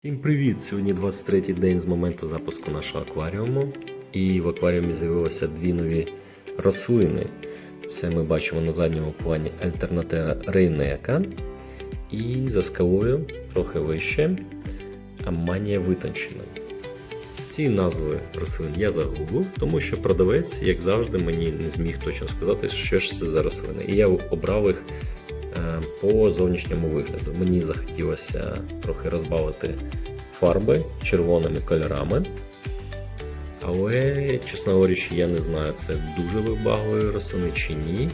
Всім привіт! Сьогодні 23-й день з моменту запуску нашого акваріуму. І в акваріумі з'явилося дві нові рослини. Це ми бачимо на задньому плані альтернатера рейнека. І за скалою трохи вище аманія витончена. Ці назви рослин я загубив, тому що продавець, як завжди, мені не зміг точно сказати, що ж це за рослини. І я обрав їх по зовнішньому вигляду. Мені захотілося трохи розбавити фарби червоними кольорами. Але, чесно говорячи, я не знаю, це дуже вибагливі рослини чи ні.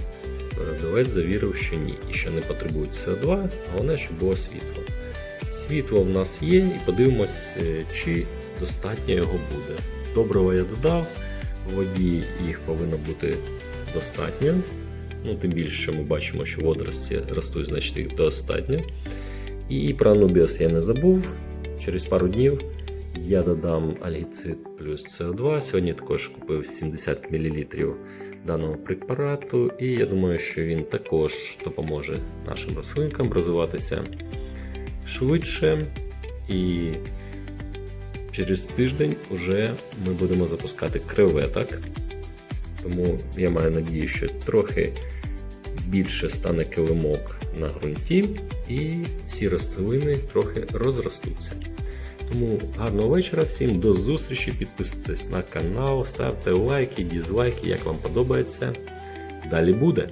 Продавець завірив, що ні, і що не потребують СО2, головне, щоб було світло. Світло в нас є, і подивимось, е, чи достатньо його буде. Доброго я додав, в воді їх повинно бути достатньо. Ну, тим більше, що ми бачимо, що водорості ростуть, значить їх достатньо. І про анубіос я не забув. Через пару днів я додам аліцит плюс СО2. Сьогодні також купив 70 мл даного препарату, і я думаю, що він також допоможе нашим рослинкам розвиватися швидше. І через тиждень вже ми будемо запускати креветок. Тому я маю надію, що трохи більше стане килимок на ґрунті, і всі рослини трохи розростуться. Тому гарного вечора всім, до зустрічі. Підписуйтесь на канал, ставте лайки, дізлайки, як вам подобається. Далі буде.